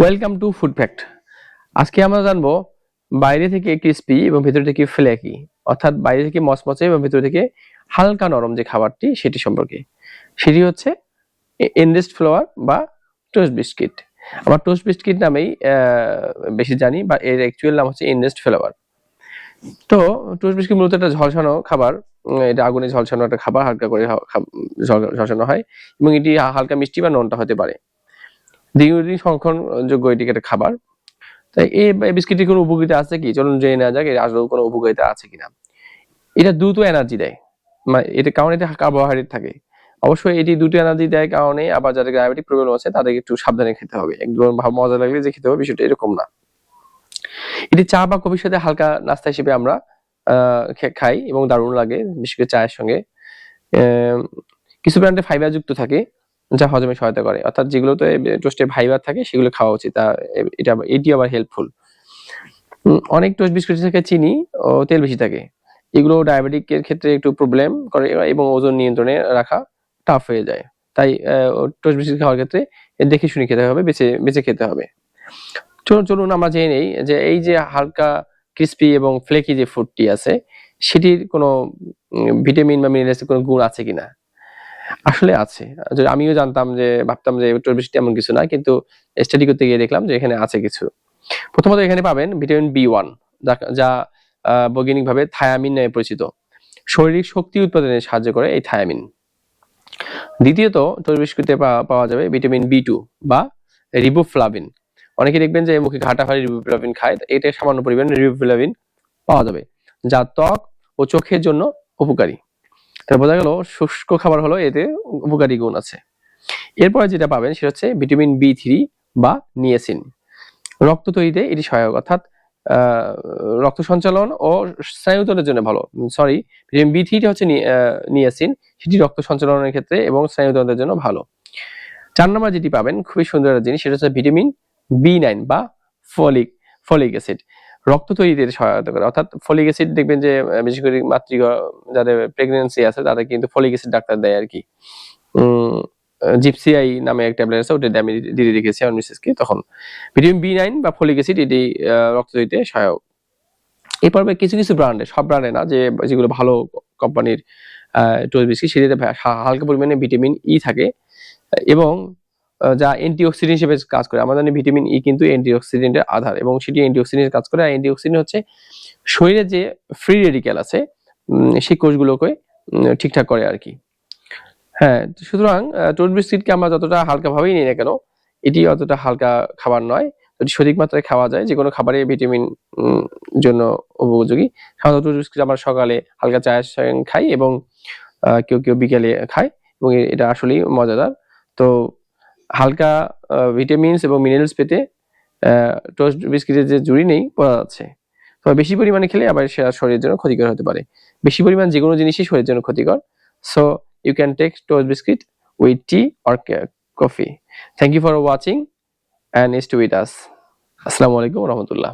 Welcome to food fact আজকে আমরা জানব বাইরে থেকে ক্রিস্পি এবং ভেতর থেকে ফ্লেকি অর্থাৎ বাইরে থেকে মচমচে এবং ভেতর থেকে হালকা নরম যে খাবারটি সেটি সম্পর্কে। সেটি হচ্ছে এনরেস্ট ফ্লাওয়ার বা টোস্ট বিস্কিট আমরা টোস্ট বিস্কিট নামেই বেশি জানি বা এর অ্যাকচুয়াল নাম হচ্ছে এনরেস্ট ফ্লাওয়ার তো টোস্ট বিস্কিট মূলত একটা ঝলসানো খাবার এটা আগুনে ঝলসানো একটা খাবার, হালকা করে ঝল- ঝলসানো হয় এবং এটি হালকা মিষ্টি বা নোনটা হতে পারে। দীর্ঘদিন সংরক্ষণ যোগ্য এটি একটা খাবার। তাই এই বিস্কিটের কোনো উপকারিতা আছে কি? চলুন জেনে নেওয়া যাক, এর আসলে কোনো উপকারিতা আছে কিনা। এটা দ্রুত এনার্জি দেয় মানে এটা কারণ এটা কার্বোহাইড্রেট থাকে। অবশ্যই এটি দুটো এনার্জি দেয় কারণে আবার যাদের ডায়াবেটিক প্রবলেম আছে, তাদেরকে একটু সাবধানে খেতে হবে। একদম মজা লাগলে যে খেতে হবে, বিষয়টা এরকম না। এটি চা বা কফির সাথে হালকা নাস্তা হিসেবে আমরা খাই এবং দারুণ লাগে, বিশেষ করে চায়ের সঙ্গে। কিছু ব্র্যান্ডে ফাইবার যুক্ত থাকে। যা হজমে সহায়তা করে। অর্থাৎ যেগুলোতে টোস্টে ফাইবার থাকে, সেগুলো খাওয়া উচিত। তা এটা, এটি আবার হেল্পফুল অনেক টোস্ট বিস্কুট থেকে চিনি ও তেল বেশি থাকে। এগুলো ডায়াবেটিকের ক্ষেত্রে একটু প্রবলেম করে এবং ওজন নিয়ন্ত্রণে রাখা টাফ হয়ে যায়। তাই টোস্ট বিস্কুট খাওয়ার ক্ষেত্রে দেখে শুনে খেতে হবে, বেছে বেছে খেতে হবে। চলুন চলুন আমরা জেনে নেই যে এই যে হালকা ক্রিস্পি এবং ফ্লেকি যে ফুডটি আছে, সেটির কোনো ভিটামিন বা মিনারেলস কোনো গুণ আছে কিনা। আসলে আছে। আমিও জানতাম যে, ভাবতাম যে টোস্ট বিস্কিট এমন কিছু না, কিন্তু স্টাডি করতে গিয়ে দেখলাম যে এখানে আছে কিছু। প্রথমত এখানে পাবেন ভিটামিন বি ওয়ান যা বৈজ্ঞানিকভাবে থায়ামিন নামে পরিচিত। শারীরিক শক্তি উৎপাদনে সাহায্য করে এই থায়ামিন দ্বিতীয়ত বিস্কুটে পাওয়া যাবে ভিটামিন বি টু বা রিবোফ্লাভিন অনেকে দেখবেন যে মুখে ঘাটা হয় রিবোফ্লাভিন খায় এটা সামান্য পরিমাণে রিবোফ্লাভিন পাওয়া যাবে, যা ত্বক ও চোখের জন্য উপকারী। তাহলে বোঝা গেল শুষ্ক খাবার হলো এতে উপকারী গুণ আছে। এরপরে যেটা পাবেন সেটা হচ্ছে ভিটামিন বি থ্রি বা নিয়েসিন। রক্ত তৈরিতে এটি সহায়ক, অর্থাৎ রক্ত সঞ্চালন ও স্নায়ুতন্ত্রের জন্য ভালো। সরি ভিটামিন বি থ্রিটা হচ্ছে নিয়াসিন, সেটি রক্ত সঞ্চালনের ক্ষেত্রে এবং স্নায়ুতন্ত্রের জন্য ভালো। চার নম্বর যেটি পাবেন খুবই সুন্দর একটা জিনিস, সেটা হচ্ছে ভিটামিন বি নাইন বা ফলিক ফলিক অ্যাসিড। রক্ত তৈরিতে সহায়তা করে। অর্থাৎ ফলিক অ্যাসিড দেখবেন যে বিশেষ করে মাতৃ যাদের প্রেগনেন্সি আছে, তাদের কিন্তু ফলিক অ্যাসিড ডাক্তার দেয় আর কি। জিপসিআই নামে এক ট্যাবলেট আছে, ওটা আমি দিয়ে রেখেছি আমার মিসেসকে তখন। ভিটামিন বি নাইন বা ফলিক অ্যাসিড এটি রক্ত তৈরিতে সহায়ক। এই পর্বে কিছু কিছু ব্র্যান্ডে সব ব্র্যান্ডে না, যে, যেগুলো ভালো কোম্পানির টোস্ট বিস্কিট সেটিতে হালকা পরিমাণে ভিটামিন ই থাকে। এবং যা অ্যান্টিঅক্সিডেন্ট হিসেবে কাজ করে। আমাদের ভিটামিন ই কিন্তু অ্যান্টিঅক্সিডেন্টের আধার এবং সেটি অ্যান্টিঅক্সিডেন্টের কাজ করে। আর অ্যান্টিঅক্সিডেন্ট হচ্ছে শরীরে যে ফ্রি রেডিক্যাল আছে সেই কোষগুলোকে ঠিকঠাক করে আর কি। হ্যাঁ সুতরাং টোস্ট বিস্কিটকে আমরা যতটা হালকা ভাবেই নিই না কেন, এটি অতটা হালকা খাবার নয়। যদি সঠিক মাত্রায় খাওয়া যায়, যে কোনো খাবারে ভিটামিন জন্য উপযোগী। সাধারণত টোস্ট বিস্কিট আমরা সকালে হালকা চায়ের সঙ্গে খাই এবং কেউ কেউ বিকেলে খায় এবং এটা আসলেই মজাদার। তো হালকা ভিটামিনস এবং মিনারেলস পেতে টোস্ট বিস্কিটের যে জুড়ি নেই পাওয়া যাচ্ছে। তবে বেশি পরিমাণে খেলে আবার সেরা শরীরের জন্য ক্ষতিকর হতে পারে। বেশি পরিমাণ যে কোনো জিনিসই শরীরের জন্য ক্ষতিকর। So you can take toast biscuit with tea or coffee thank you for watching and is to with us আসসালামু আলাইকুম রহমতুল্লাহ